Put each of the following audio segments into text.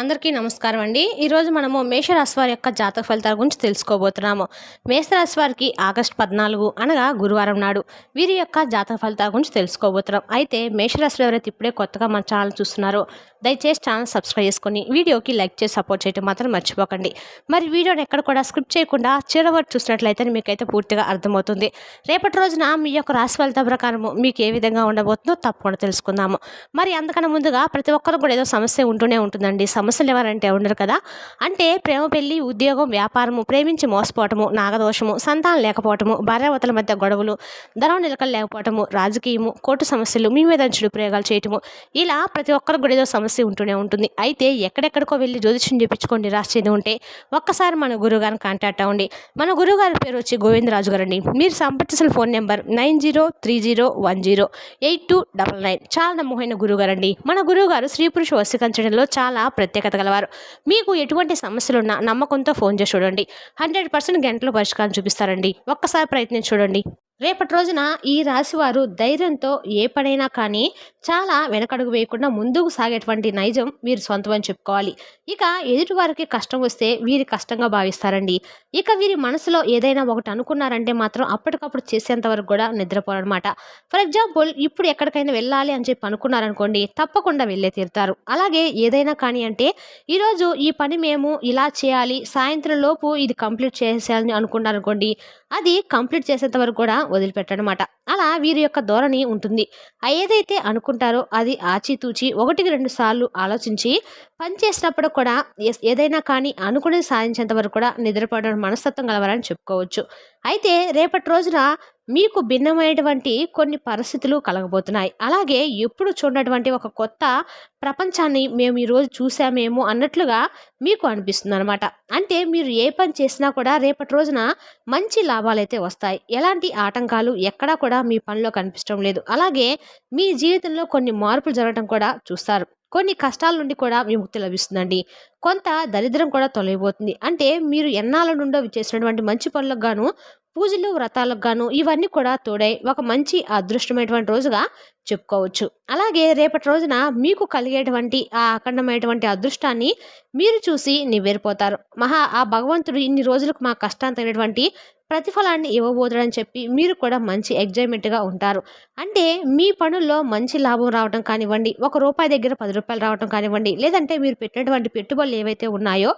అందరికీ నమస్కారం అండి. ఈరోజు మనము మేషరాశి వారి యొక్క జాతక ఫలితాల గురించి తెలుసుకోబోతున్నాము. మేషరాశి వారికి ఆగస్టు పద్నాలుగు అనగా గురువారం నాడు వీరి యొక్క జాతక ఫలితాల గురించి తెలుసుకోబోతున్నాం. అయితే మేషరాశిలో ఎవరైతే ఇప్పుడే కొత్తగా మన ఛానల్ చూస్తున్నారో దయచేసి ఛానల్ సబ్స్క్రైబ్ చేసుకొని వీడియోకి లైక్ చేసి సపోర్ట్ చేయడం మాత్రం మర్చిపోకండి. మరి వీడియోని ఎక్కడ కూడా స్క్రిప్ట్ చేయకుండా చిరవరకు చూసినట్లయితే మీకైతే పూర్తిగా అర్థమవుతుంది. రేపటి రోజున మీ యొక్క రాశి ఫలితం ప్రకారము మీకు ఏ విధంగా ఉండబోతుందో తప్పకుండా తెలుసుకుందాము. మరి అంతకన్నా ముందుగా ప్రతి ఒక్కరు కూడా ఏదో సమస్య ఉంటూనే ఉంటుందండి. ఎవరంటే ఉండరు కదా. అంటే ప్రేమ పెళ్ళి ఉద్యోగం వ్యాపారము ప్రేమించి మోసపోవటము నాగదోషము సంతానం లేకపోవటము భార్యావతల మధ్య గొడవలు ధనం నిలకలు లేకపోవటము రాజకీయము కోర్టు సమస్యలు మీ మీద చెడు ప్రయోగాలు చేయటము ఇలా ప్రతి ఒక్కరికి కూడా ఏదో సమస్య ఉంటూనే ఉంటుంది. అయితే ఎక్కడెక్కడికో వెళ్ళి జ్యోతిష్యం చేయించుకోండి రాసేది ఉంటే ఒక్కసారి మన గురువుగారిని కాంటాక్ట్ అవ్వండి. మన గురువుగారి పేరు వచ్చి గోవిందరాజు గారు అండి. మీరు సంప్రదించిన phone number nine zero three zero one zero eight two double nine. చాలా నమ్మకమైన గురువుగారు అండి. మన గురువుగారు స్త్రీ పురుష వశీకరించడంలో చాలా ప్రత్యేకత గలవారు. మీకు ఎటువంటి సమస్యలున్నా నమ్మకంతో ఫోన్ చేసి చూడండి. హండ్రెడ్ పర్సెంట్ గంటలో పరిష్కారం చూపిస్తారండి. ఒక్కసారి ప్రయత్నించి చూడండి. రేపటి రోజున ఈ రాశివారు ధైర్యంతో ఏ పనైనా కానీ చాలా వెనకడుగు వేయకుండా ముందుకు సాగేటువంటి నైజం వీరు సొంతమని చెప్పుకోవాలి. ఇక ఎదుటి వారికి కష్టం వస్తే వీరి కష్టంగా భావిస్తారండి. ఇక వీరి మనసులో ఏదైనా ఒకటి అనుకున్నారంటే మాత్రం అప్పటికప్పుడు చేసేంత వరకు కూడా నిద్రపోరనమాట. ఫర్ ఎగ్జాంపుల్ ఇప్పుడు ఎక్కడికైనా వెళ్ళాలి అని చెప్పి అనుకున్నారనుకోండి తప్పకుండా వెళ్ళే తీరుతారు. అలాగే ఏదైనా కానీ అంటే ఈరోజు ఈ పని మేము ఇలా చేయాలి సాయంత్రం లోపు ఇది కంప్లీట్ చేసేయాలని అనుకున్నారనుకోండి అది కంప్లీట్ చేసేంత వరకు కూడా వదిలిపెట్టడమాట. అలా వీరి యొక్క ధోరణి ఉంటుంది. ఏదైతే అనుకుంటారో అది ఆచితూచి ఒకటికి రెండు సార్లు ఆలోచించి పని చేసినప్పుడు కూడా ఏదైనా కానీ అనుకునేది సాధించేంత వరకు కూడా నిద్రపోవడం మనస్తత్వం గలవారని చెప్పుకోవచ్చు. అయితే రేపటి రోజున మీకు భిన్నమైనటువంటి కొన్ని పరిస్థితులు కలగబోతున్నాయి. అలాగే ఎప్పుడు చూడనటువంటి ఒక కొత్త ప్రపంచాన్ని మేము ఈరోజు చూసామేమో అన్నట్లుగా మీకు అనిపిస్తుంది అనమాట అంటే మీరు ఏ పని చేసినా కూడా రేపటి రోజున మంచి లాభాలైతే వస్తాయి. ఎలాంటి ఆటంకాలు ఎక్కడా కూడా మీ పనిలో కనిపించడం లేదు. అలాగే మీ జీవితంలో కొన్ని మార్పులు జరగడం కూడా చూస్తారు. కొన్ని కష్టాల నుండి కూడా విముక్తి లభిస్తుందండి. కొంత దరిద్రం కూడా తొలగిపోతుంది. అంటే మీరు ఎన్నాళ్ళ నుండో చేసినటువంటి మంచి పనులకు గాను పూజలు వ్రతాలకు గాను ఇవన్నీ కూడా తోడై ఒక మంచి అదృష్టమైనటువంటి రోజుగా చెప్పుకోవచ్చు. అలాగే రేపటి రోజున మీకు కలిగేటువంటి ఆ అఖండమైనటువంటి అదృష్టాన్ని మీరు చూసి నివ్వేరిపోతారు. మహా ఆ భగవంతుడు ఇన్ని రోజులకు మా కష్టాంతమైనటువంటి ప్రతిఫలాన్ని ఇవ్వబోతుడని చెప్పి మీరు కూడా మంచి ఎగ్జైమెంట్గా ఉంటారు. అంటే మీ పనుల్లో మంచి లాభం రావడం కానివ్వండి ఒక రూపాయి దగ్గర పది రూపాయలు రావడం కానివ్వండి లేదంటే మీరు పెట్టినటువంటి పెట్టుబడులు ఏవైతే ఉన్నాయో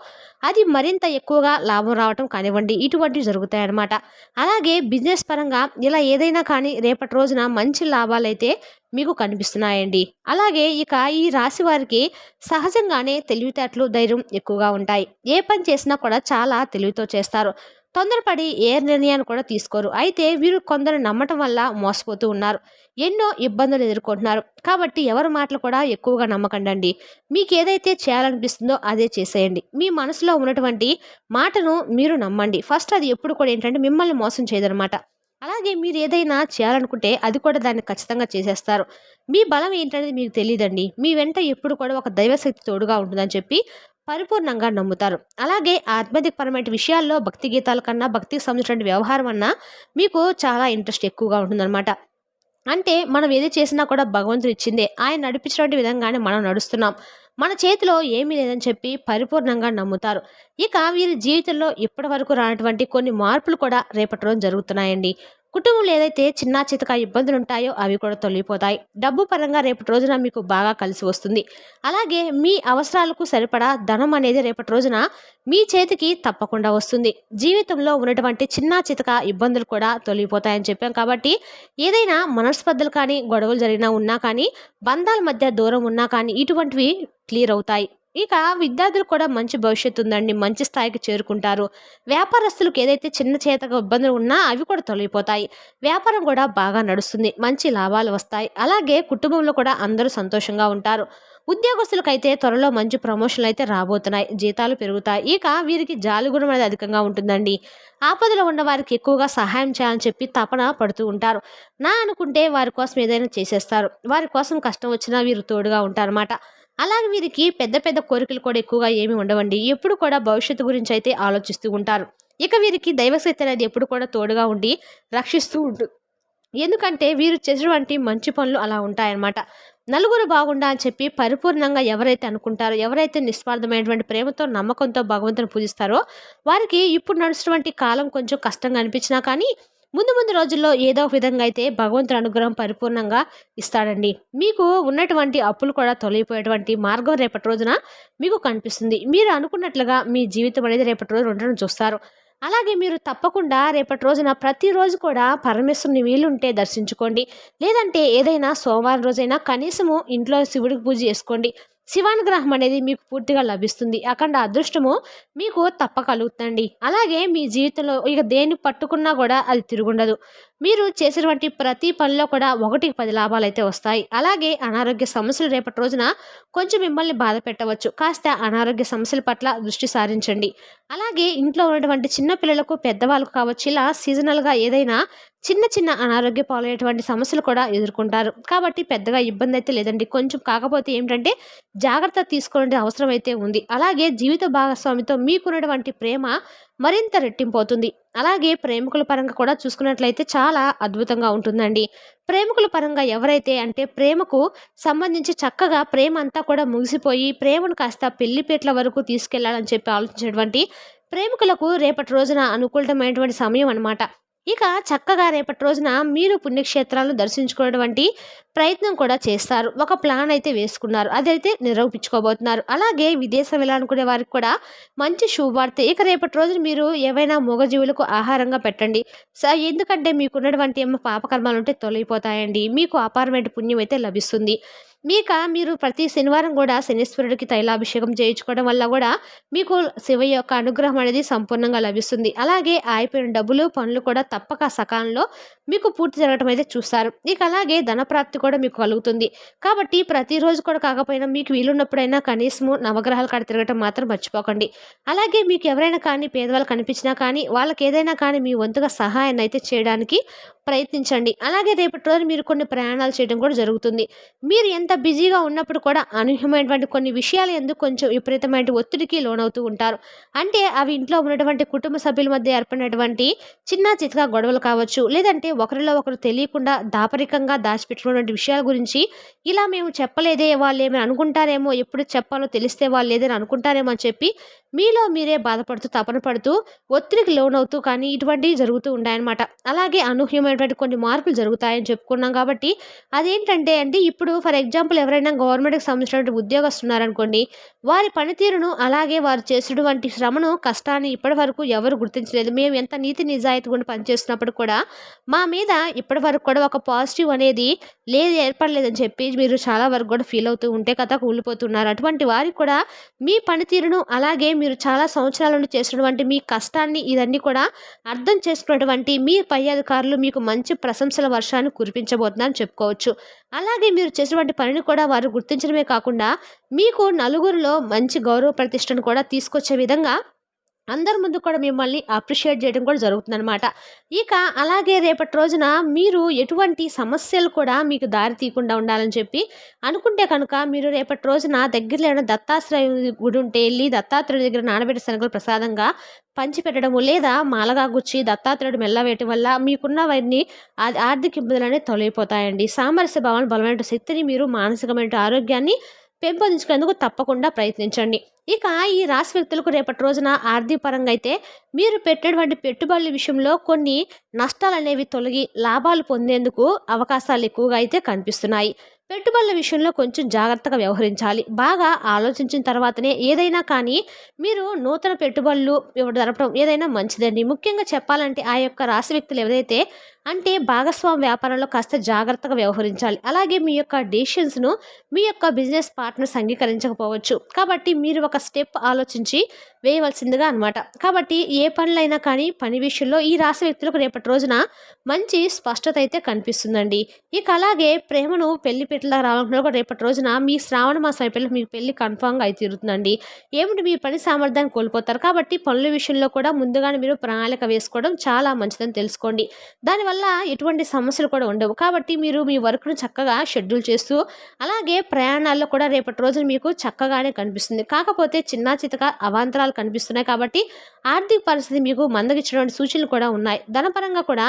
అది మరింత ఎక్కువగా లాభం రావడం కానివ్వండి ఇటువంటివి జరుగుతాయన్నమాట. అలాగే బిజినెస్ పరంగా ఇలా ఏదైనా కానీ రేపటి రోజున మంచి లాభాలైతే మీకు కనిపిస్తున్నాయండి. అలాగే ఇక ఈ రాశి వారికి సహజంగానే తెలివితేటలు ధైర్యం ఎక్కువగా ఉంటాయి. ఏ పని చేసినా కూడా చాలా తెలివితో చేస్తారు. తొందరపడి ఏ నిర్ణయాన్ని కూడా తీసుకోరు. అయితే వీరు కొందరు నమ్మటం వల్ల మోసపోతూ ఉన్నారు. ఎన్నో ఇబ్బందులు ఎదుర్కొంటున్నారు. కాబట్టి ఎవరి మాటలు కూడా ఎక్కువగా నమ్మకండి మీకు ఏదైతే చేయాలనిపిస్తుందో అదే చేసేయండి. మీ మనసులో ఉన్నటువంటి మాటను మీరు నమ్మండి. ఫస్ట్ అది ఎప్పుడు కూడా ఏంటంటే మిమ్మల్ని మోసం చేయదనమాట అలాగే మీరు ఏదైనా చేయాలనుకుంటే అది కూడా దాన్ని ఖచ్చితంగా చేసేస్తారు. మీ బలం ఏంటనేది మీకు తెలియదండి మీ వెంట ఎప్పుడు కూడా ఒక దైవశక్తి తోడుగా ఉంటుందని చెప్పి పరిపూర్ణంగా నమ్ముతారు. అలాగే ఆధ్యాత్మికపరమైన విషయాల్లో భక్తి గీతాల కన్నా భక్తికి సంబంధించిన వ్యవహారం అన్నా మీకు చాలా ఇంట్రెస్ట్ ఎక్కువగా ఉంటుందన్నమాట. అంటే మనం ఏది చేసినా కూడా భగవంతుడు ఇచ్చిందే. ఆయన నడిపించినటువంటి విధంగానే మనం నడుస్తున్నాం. మన చేతిలో ఏమీ లేదని చెప్పి పరిపూర్ణంగా నమ్ముతారు. ఇక వీరి జీవితంలో ఇప్పటి వరకు రానటువంటి కొన్ని మార్పులు కూడా రేపటి రోజు జరుగుతున్నాయండి. కుటుంబంలో ఏదైతే చిన్న చితక ఇబ్బందులు ఉంటాయో అవి కూడా తొలగిపోతాయి. డబ్బు పరంగా రేపటి రోజున మీకు బాగా కలిసి వస్తుంది. అలాగే మీ అవసరాలకు సరిపడా ధనం అనేది రేపటి రోజున మీ చేతికి తప్పకుండా వస్తుంది. జీవితంలో ఉన్నటువంటి చిన్న చితక ఇబ్బందులు కూడా తొలగిపోతాయని చెప్పాం కాబట్టి ఏదైనా మనస్పర్ధలు కానీ గొడవలు జరిగినా ఉన్నా కానీ బంధాల మధ్య దూరం ఉన్నా కానీ ఇటువంటివి క్లియర్ అవుతాయి. ఇక విద్యార్థులు కూడా మంచి భవిష్యత్తు ఉందండి. మంచి స్థాయికి చేరుకుంటారు. వ్యాపారస్తులకు ఏదైతే చిన్న చేతగా ఇబ్బందులు ఉన్నా అవి కూడా తొలగిపోతాయి. వ్యాపారం కూడా బాగా నడుస్తుంది. మంచి లాభాలు వస్తాయి. అలాగే కుటుంబంలో కూడా అందరూ సంతోషంగా ఉంటారు. ఉద్యోగస్తులకైతే త్వరలో మంచి ప్రమోషన్లు అయితే రాబోతున్నాయి. జీతాలు పెరుగుతాయి. ఇక వీరికి జాలిగుణం అనేది అధికంగా ఉంటుందండి. ఆపదలో ఉన్న వారికి ఎక్కువగా సహాయం చేయాలని చెప్పి తపన పడుతూ ఉంటారు. నా అనుకుంటే వారి కోసం ఏదైనా చేసేస్తారు. వారి కోసం కష్టం వచ్చినా వీరు తోడుగా ఉంటారన్నమాట. అలాగే వీరికి పెద్ద పెద్ద కోరికలు కూడా ఎక్కువగా ఏమి ఉండవండి. ఎప్పుడు కూడా భవిష్యత్తు గురించి అయితే ఆలోచిస్తూ ఉంటారు. ఇక వీరికి దైవశక్తి అనేది ఎప్పుడు కూడా తోడుగా ఉండి రక్షిస్తూ ఉంటుంది ఎందుకంటే వీరు చేసినటువంటి మంచి పనులు అలా ఉంటాయన్నమాట. నలుగురు బాగుండా అని చెప్పి పరిపూర్ణంగా ఎవరైతే అనుకుంటారో ఎవరైతే నిస్వార్థమైనటువంటి ప్రేమతో నమ్మకంతో భగవంతుని పూజిస్తారో వారికి ఇప్పుడు నడుస్తున్నటువంటి కాలం కొంచెం కష్టంగా అనిపించినా కానీ ముందు ముందు రోజుల్లో ఏదో ఒక విధంగా అయితే భగవంతుడు అనుగ్రహం పరిపూర్ణంగా ఇస్తాడండి. మీకు ఉన్నటువంటి అప్పులు కూడా తొలగిపోయేటువంటి మార్గం రేపటి రోజున మీకు కనిపిస్తుంది. మీరు అనుకున్నట్లుగా మీ జీవితం అనేది రేపటి రోజు ఉండడం చూస్తారు. అలాగే మీరు తప్పకుండా రేపటి రోజున ప్రతిరోజు కూడా పరమేశ్వరుని వీలుంటే దర్శించుకోండి. లేదంటే ఏదైనా సోమవారం రోజైనా కనీసము ఇంట్లో శివుడికి పూజ చేసుకోండి. శివానుగ్రహం అనేది మీకు పూర్తిగా లభిస్తుంది. అఖండ అదృష్టము మీకు తప్ప కలుగుతుంది అలాగే మీ జీవితంలో ఇక దేన్ని పట్టుకున్నా కూడా అది తిరుగుండదు. మీరు చేసినటువంటి ప్రతి పనిలో కూడా ఒకటికి పది లాభాలు అయితే వస్తాయి. అలాగే అనారోగ్య సమస్యలు రేపటి రోజున కొంచెం మిమ్మల్ని బాధ పెట్టవచ్చు. కాస్త అనారోగ్య సమస్యల పట్ల దృష్టి సారించండి. అలాగే ఇంట్లో ఉన్నటువంటి చిన్న పిల్లలకు పెద్దవాళ్ళకు కావచ్చు ఇలా సీజనల్గా ఏదైనా చిన్న చిన్న అనారోగ్య పాలయ్యేటువంటి సమస్యలు కూడా ఎదుర్కొంటారు. కాబట్టి పెద్దగా ఇబ్బంది అయితే లేదండి. కొంచెం కాకపోతే ఏమిటంటే జాగ్రత్త తీసుకోవాలంటే అవసరం అయితే ఉంది. అలాగే జీవిత భాగస్వామితో మీకున్నటువంటి ప్రేమ మరింత రెట్టింపోతుంది అలాగే ప్రేమికుల పరంగా కూడా చూసుకున్నట్లయితే చాలా అద్భుతంగా ఉంటుందండి. ప్రేమికుల పరంగా ఎవరైతే అంటే ప్రేమకు సంబంధించి చక్కగా ప్రేమ అంతా కూడా ముగిసిపోయి ప్రేమను కాస్త పెళ్ళిపేట్ల వరకు తీసుకెళ్ళాలని చెప్పి ఆలోచించేటువంటి ప్రేమికులకు రేపటి రోజున అనుకూలమైనటువంటి సమయం అనమాట ఇక చక్కగా రేపటి రోజున మీరు పుణ్యక్షేత్రాలను దర్శించుకునేటువంటి ప్రయత్నం కూడా చేస్తారు. ఒక ప్లాన్ అయితే వేసుకున్నారు. అదైతే నిరూపించుకోబోతున్నారు. అలాగే విదేశం వెళ్ళాలనుకునే వారికి కూడా మంచి శుభవార్త. ఇక రేపటి రోజున మీరు ఏవైనా మూగజీవులకు ఆహారంగా పెట్టండి. ఎందుకంటే మీకున్నటువంటి ఏమో పాపకర్మాలు ఉంటే తొలగిపోతాయండి. మీకు అపారమైన పుణ్యం అయితే లభిస్తుంది. మీక? మీరు ప్రతి శనివారం కూడా శనీశ్వరుడికి తైలాభిషేకం చేయించుకోవడం వల్ల కూడా మీకు శివ యొక్క అనుగ్రహం అనేది సంపూర్ణంగా లభిస్తుంది. అలాగే ఆగిపోయిన డబ్బులు పనులు కూడా తప్పక సకాలంలో మీకు పూర్తి జరగడం అయితే చూస్తారు. ఇక అలాగే ధనప్రాప్తి కూడా మీకు కలుగుతుంది. కాబట్టి ప్రతిరోజు కూడా కాకపోయినా మీకు వీలున్నప్పుడైనా కనీసము నవగ్రహాలు కాడ తిరగటం మాత్రం మర్చిపోకండి. అలాగే మీకు ఎవరైనా కానీ పేదవాళ్ళు కనిపించినా కానీ వాళ్ళకి ఏదైనా కానీ మీ వంతుగా సహాయాన్ని అయితే చేయడానికి ప్రయత్నించండి. అలాగే రేపటి రోజు మీరు కొన్ని ప్రయాణాలు చేయడం కూడా జరుగుతుంది. మీరు ఎంత బిజీగా ఉన్నప్పుడు కూడా అనూహ్యమైనటువంటి కొన్ని విషయాలు ఎందుకు కొంచెం విపరీతమైన ఒత్తిడికి లోనవుతూ ఉంటారు. అంటే అవి ఇంట్లో ఉన్నటువంటి కుటుంబ సభ్యుల మధ్య ఏర్పడినటువంటి చిన్న చితక గొడవలు కావచ్చు లేదంటే ఒకరిలో ఒకరు తెలియకుండా దాపరికంగా దాచిపెట్టుకున్నటువంటి విషయాల గురించి ఇలా మేము చెప్పలేదే వాళ్ళు ఏమైనా అనుకుంటారేమో ఎప్పుడు చెప్పాలో తెలిస్తే వాళ్ళు ఏదైనా అనుకుంటారేమో అని చెప్పి మీలో మీరే బాధపడుతూ తపన పడుతూ ఒత్తిడికి లోనవుతూ కానీ ఇటువంటివి జరుగుతూ ఉంటాయన్నమాట. అలాగే అనూహ్యమైనటువంటి కొన్ని మార్పులు జరుగుతాయని చెప్పుకున్నాం కాబట్టి అదేంటంటే అండి ఇప్పుడు ఫర్ ఎగ్జాంపుల్ ఎవరైనా గవర్నమెంట్కి సంబంధించినటువంటి ఉద్యోగస్తులు ఉన్నారనుకోండి వారి పనితీరును అలాగే వారు చేసినటువంటి శ్రమను కష్టాన్ని ఇప్పటి వరకు ఎవరు గుర్తించలేదు. మేము ఎంత నీతి నిజాయితీ గుండా పనిచేస్తున్నప్పుడు కూడా మా మీద ఇప్పటి వరకు కూడా ఒక పాజిటివ్ అనేది లేదు ఏర్పడలేదని చెప్పి మీరు చాలా వరకు కూడా ఫీల్ అవుతూ ఉంటే కథ కూలిపోతున్నారు. అటువంటి వారికి కూడా మీ పనితీరును అలాగే మీరు చాలా సంవత్సరాల నుండి చేసినటువంటి మీ కష్టాన్ని ఇదన్నీ కూడా అర్థం చేసుకున్నటువంటి మీ పై అధికారులు మీకు మంచి ప్రశంసల వర్షాన్ని కురిపించబోతున్నారని చెప్పుకోవచ్చు. అలాగే మీరు చేసినటువంటి పనిని కూడా వారు గుర్తించడమే కాకుండా మీకు నలుగురిలో మంచి గౌరవ ప్రతిష్టను కూడా తీసుకొచ్చే విధంగా అందరి ముందు కూడా మిమ్మల్ని అప్రిషియేట్ చేయడం కూడా జరుగుతుందన్నమాట. ఇక అలాగే రేపటి రోజున మీరు ఎటువంటి సమస్యలు కూడా మీకు దారి తీయకుండా ఉండాలని చెప్పి అనుకుంటే కనుక మీరు రేపటి రోజున దగ్గరలో ఏమైనా దత్తాశ్రయ గుడి ఉంటే వెళ్ళి దత్తాత్రేయుడి దగ్గర నానబెట్టే శనగలు ప్రసాదంగా పంచిపెట్టడము లేదా మాలగా గుచ్చి దత్తాత్రేయుడు మెల్ల వేయటం వల్ల మీకున్నవన్నీ ఆర్థిక ఇబ్బందులు అనేవి తొలగిపోతాయండి. సామరస్య భావన బలమైన శక్తిని మీరు మానసికమైన ఆరోగ్యాన్ని పెంపొందించుకునేందుకు తప్పకుండా ప్రయత్నించండి. ఇక ఈ రాశి వ్యక్తులకు రేపటి రోజున ఆర్థిక పరంగా అయితే మీరు పెట్టేటువంటి పెట్టుబడుల విషయంలో కొన్ని నష్టాలు అనేవి తొలగి లాభాలు పొందేందుకు అవకాశాలు ఎక్కువగా అయితే కనిపిస్తున్నాయి. పెట్టుబడుల విషయంలో కొంచెం జాగ్రత్తగా వ్యవహరించాలి. బాగా ఆలోచించిన తర్వాతనే ఏదైనా కానీ మీరు నూతన పెట్టుబడులు జరపడం ఏదైనా మంచిదండి. ముఖ్యంగా చెప్పాలంటే ఆ యొక్క రాశి వ్యక్తులు ఎవరైతే అంటే భాగస్వామి వ్యాపారంలో కాస్త జాగ్రత్తగా వ్యవహరించాలి. అలాగే మీ యొక్క డెసిషన్స్ను మీ యొక్క బిజినెస్ పార్ట్నర్స్ అంగీకరించకపోవచ్చు. కాబట్టి మీరు ఒక స్టెప్ ఆలోచించి వేయవలసిందిగా అనమాట కాబట్టి ఏ పనులైనా కానీ పని విషయంలో ఈ రాశి వ్యక్తులకు రేపటి రోజున మంచి స్పష్టత అయితే కనిపిస్తుందండి. ఇక అలాగే ప్రేమను పెళ్ళి పెట్టలా రావాలనుకున్న కూడా రేపటి రోజున మీ శ్రావణ మాసం అయిపోయి మీకు పెళ్ళి కన్ఫామ్గా అయితే తీరుతుందండి. ఏమిటి మీ పని సామర్థ్యాన్ని కోల్పోతారు? కాబట్టి పనుల విషయంలో కూడా ముందుగానే మీరు ప్రణాళిక వేసుకోవడం చాలా మంచిదని తెలుసుకోండి. దానివల్ల వల్ల ఎటువంటి సమస్యలు కూడా ఉండవు. కాబట్టి మీరు మీ వర్క్ను చక్కగా షెడ్యూల్ చేస్తూ అలాగే ప్రయాణాల్లో కూడా రేపటి రోజున మీకు చక్కగానే కనిపిస్తుంది. కాకపోతే చిన్న చితక అవాంతరాలు కనిపిస్తున్నాయి కాబట్టి ఆర్థిక పరిస్థితి మీకు మందగించినటువంటి సూచనలు కూడా ఉన్నాయి. ధనపరంగా కూడా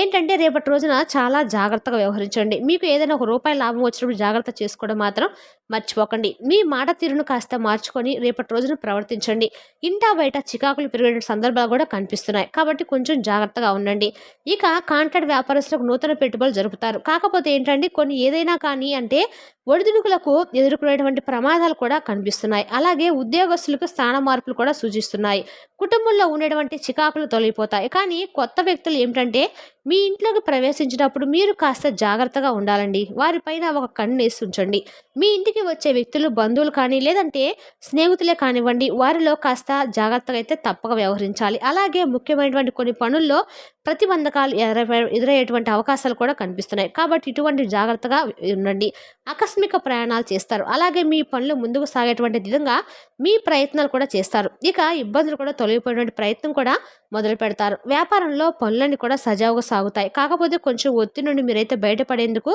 ఏంటంటే రేపటి రోజున చాలా జాగ్రత్తగా వ్యవహరించండి. మీకు ఏదైనా ఒక రూపాయి లాభం వచ్చినప్పుడు జాగ్రత్త చేసుకోవడం మాత్రం మర్చిపోకండి. మీ మాట తీరును కాస్త మార్చుకొని రేపటి రోజున ప్రవర్తించండి. ఇంటా బయట చికాకులు పెరిగే సందర్భాలు కూడా కనిపిస్తున్నాయి. కాబట్టి కొంచెం జాగ్రత్తగా ఉండండి. ఇక కాంట్రాక్ట్ వ్యాపారస్తులకు నూతన పెట్టుబడులు జరుపుతారు. కాకపోతే ఏంటంటే కొన్ని ఏదైనా కానీ అంటే ఒడిదుడుకులకు ఎదుర్కొనేటువంటి ప్రమాదాలు కూడా కనిపిస్తున్నాయి. అలాగే ఉద్యోగస్తులకు స్థాన మార్పులు కూడా సూచిస్తున్నాయి. కుటుంబంలో ఉండేటువంటి చికాకులు తొలగిపోతాయి. కానీ కొత్త వ్యక్తులు ఏమిటంటే మీ ఇంట్లోకి ప్రవేశించినప్పుడు మీరు కాస్త జాగ్రత్తగా ఉండాలండి. వారిపైన ఒక కన్ను వేసి ఉంచండి మీ ఇంటికి వచ్చే వ్యక్తులు బంధువులు కానీ లేదంటే స్నేహితులే కానివ్వండి వారిలో కాస్త జాగ్రత్తగా అయితే తప్పక వ్యవహరించాలి. అలాగే ముఖ్యమైనటువంటి కొన్ని పనుల్లో ప్రతిబంధకాలు ఎదురయ్యేటువంటి అవకాశాలు కూడా కనిపిస్తున్నాయి. కాబట్టి ఇటువంటి జాగ్రత్తగా ఉండండి. ఆకస్మిక ప్రయాణాలు చేస్తారు. అలాగే మీ పనులు ముందుకు సాగేటువంటి విధంగా మీ ప్రయత్నాలు కూడా చేస్తారు. ఇక ఇబ్బందులు కూడా తొలగిపోయేటువంటి ప్రయత్నం కూడా మొదలు పెడతారు వ్యాపారంలో పనులన్నీ కూడా సజావుగా సాగుతాయి. కాకపోతే కొంచెం ఒత్తిడి నుండి మీరైతే బయటపడేందుకు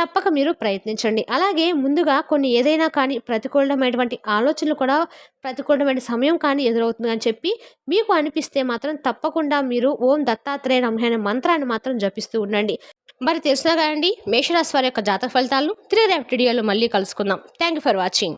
తప్పక మీరు ప్రయత్నించండి. అలాగే ముందుగా కొన్ని ఏదైనా కానీ ప్రతికూలమైనటువంటి ఆలోచనలు కూడా ప్రతికూలమైన సమయం కానీ ఎదురవుతుంది అని చెప్పి మీకు అనిపిస్తే మాత్రం తప్పకుండా మీరు ఓం దత్తాత్రేయ నమః మంత్రాన్ని మాత్రం జపిస్తూ ఉండండి. మరి తెలుసునా కదండి మేషరాశి వారి యొక్క జాతక ఫలితాలు త్రీ రేపు వీడియోలో మళ్ళీ కలుసుకుందాం. Thank you for watching